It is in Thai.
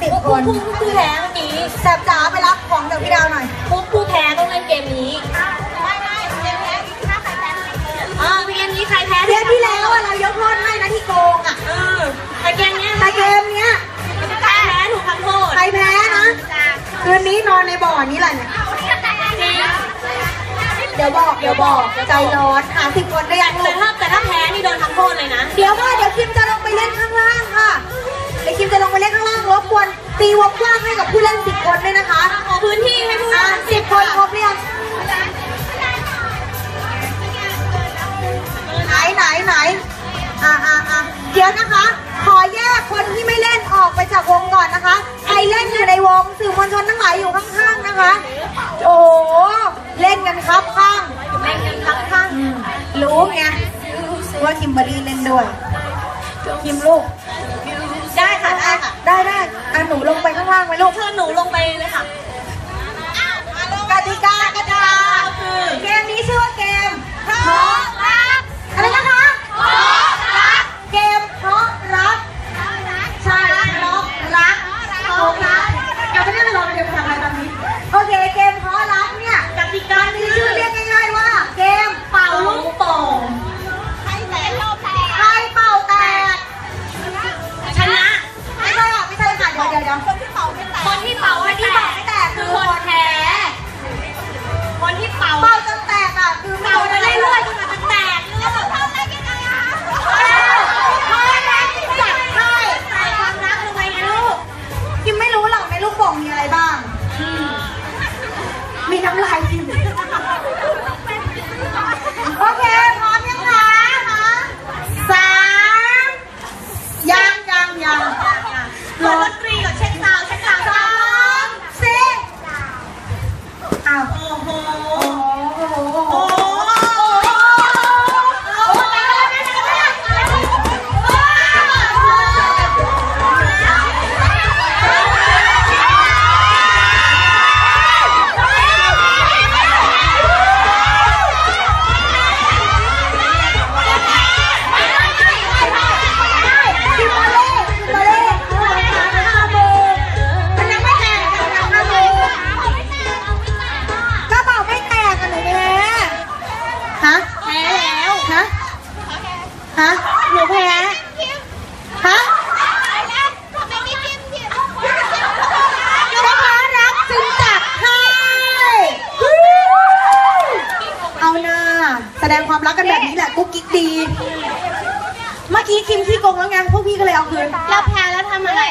สิบผู้คผู้นผู้ผู้แพ้เมื่อกี้แสบจ๋าไปรับของจากพี่ดาวหน่อยผู้ผู้แพ้ต้องเล่นเกมนี้อ่าเกมนี้ใครแพ้เดือนที่แล้วอะเรายกโทษให้นะที่โกงอะเออแต่เกมเนี้ยแต่เกมเนี้ยใครแพ้ถูกทำโทษใครแพ้นะคืนนี้นอนในบ่อนี้แหละเนี่ยจริงเดี๋ยวบอกเดี๋ยวบอกใจร้อนหาสิบคนได้ยังแต่ถ้าแต่ถ้าแพ้นี่โดนทำโทษเลยนะ เดี๋ยวค่ะเดี๋ยวคิมจะ กว้างให้กับผู้เล่นสิบคนด้วยนะคะ ขอพื้นที่ให้ผู้อะเล่นสิบคนครบหรือยังไหนไหนไหนอะอะอะเดี๋ยวนะคะ ขอแยกคนที่ไม่เล่นออกไปจากวงก่อนนะคะ ใครเล่นอยู่ในวงสื่อมวลชนทั้งหลายอยู่ข้างๆนะคะ โอ้โหเล่นกันครับข้างเล่นกันครับข้างอืมรู้ไงว่าคิมเบอรรี่เล่นด้วย คิมลูก ได้ค่ะ ได้ค่ะ ได้ได้อะหนูลงไปข้าง ล่างไหมลูกเชิญหนูลงไปเลยค่ะกติกากติกาคือ มีอะไรบ้าง มีน้ำลายกิน แสดงความรักกันแบบนี้แหละกุ๊กกิ๊กดี เมื่อกี้คิมขี้โกงแล้วไงพวกพี่ก็เลยเอาคืน เราแพ้แล้วทำอะไร